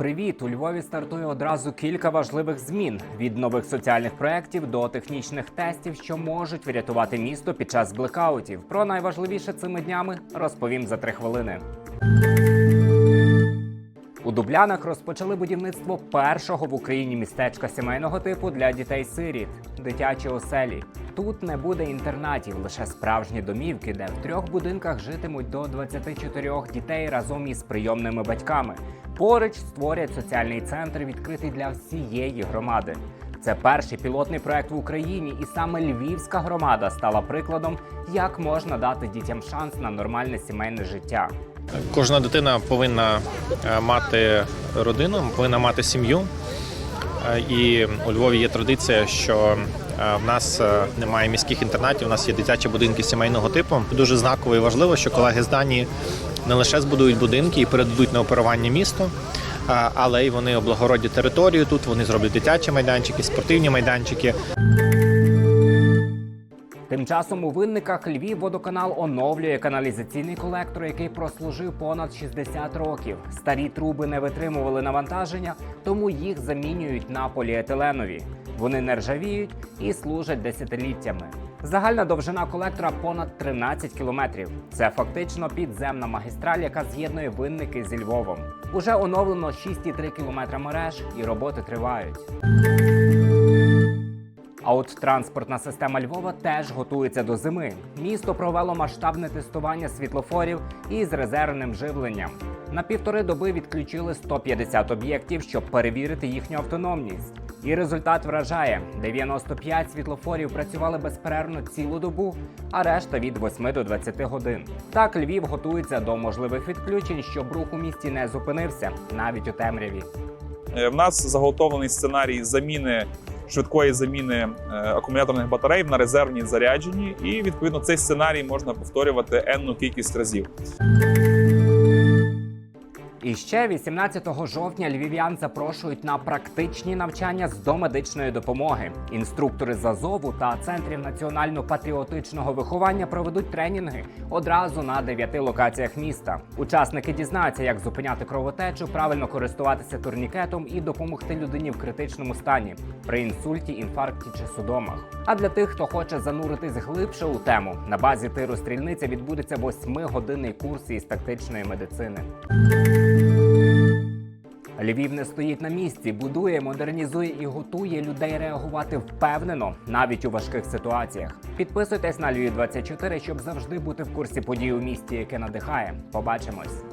привіт! У Львові стартує одразу кілька важливих змін від нових соціальних проєктів до технічних тестів, що можуть врятувати місто під час блекаутів. Про найважливіше цими днями розповім за три хвилини. У Дублянах розпочали будівництво першого в Україні містечка сімейного типу для дітей-сиріт дитячі оселі. Тут не буде інтернатів, лише справжні домівки, де в трьох будинках житимуть до 24 дітей разом із прийомними батьками. Поруч створять соціальний центр, відкритий для всієї громади. Це перший пілотний проект в Україні, і саме львівська громада стала прикладом, як можна дати дітям шанс на нормальне сімейне життя. Кожна дитина повинна е, мати родину, повинна мати сім'ю. Е, І у Львові є традиція, що е, в нас немає міських інтернатів, у нас є дитячі будинки сімейного типу. Дуже знаково і важливо, що колеги з Данії не лише збудують будинки і передадуть на оперування місто, але й вони облагородять територію тут. Вони зроблять дитячі майданчики, спортивні майданчики. Тим часом у винниках Львів водоканал оновлює каналізаційний колектор, який прослужив понад 60 років. Старі труби не витримували навантаження, тому їх замінюють на поліетиленові. Вони не ржавіють і служать десятиліттями. Загальна довжина колектора понад 13 кілометрів. Це фактично підземна магістраль, яка з'єднує винники зі Львовом. Уже оновлено 6,3 кілометра мереж, і роботи тривають. А от транспортна система Львова теж готується до зими. Місто провело масштабне тестування світлофорів із резервним живленням. На півтори доби відключили 150 об'єктів, щоб перевірити їхню автономність. І результат вражає: 95 світлофорів працювали безперервно цілу добу, а решта від 8 до 20 годин. Так Львів готується до можливих відключень, щоб рух у місті не зупинився навіть у темряві. Е, В нас заготовлений сценарій заміни швидкої заміни е, акумуляторних батарей на резервні заряджені, і відповідно цей сценарій можна повторювати енну кількість разів. І ще 18 жовтня львів'ян запрошують на практичні навчання з домедичної допомоги. Інструктори з Азову та центрів національно-патріотичного виховання проведуть тренінги одразу на дев'яти локаціях міста. Учасники дізнаються, як зупиняти кровотечу, правильно користуватися турнікетом і допомогти людині в критичному стані при інсульті, інфаркті чи судомах. А для тих, хто хоче зануритись глибше у тему, на базі тиру стрільниця відбудеться восьмигодинний курс із тактичної медицини. Львів не стоїть на місці, будує, модернізує і готує людей реагувати впевнено, навіть у важких ситуаціях. Підписуйтесь на Львів 24 щоб завжди бути в курсі подій у місті, яке надихає. Побачимось.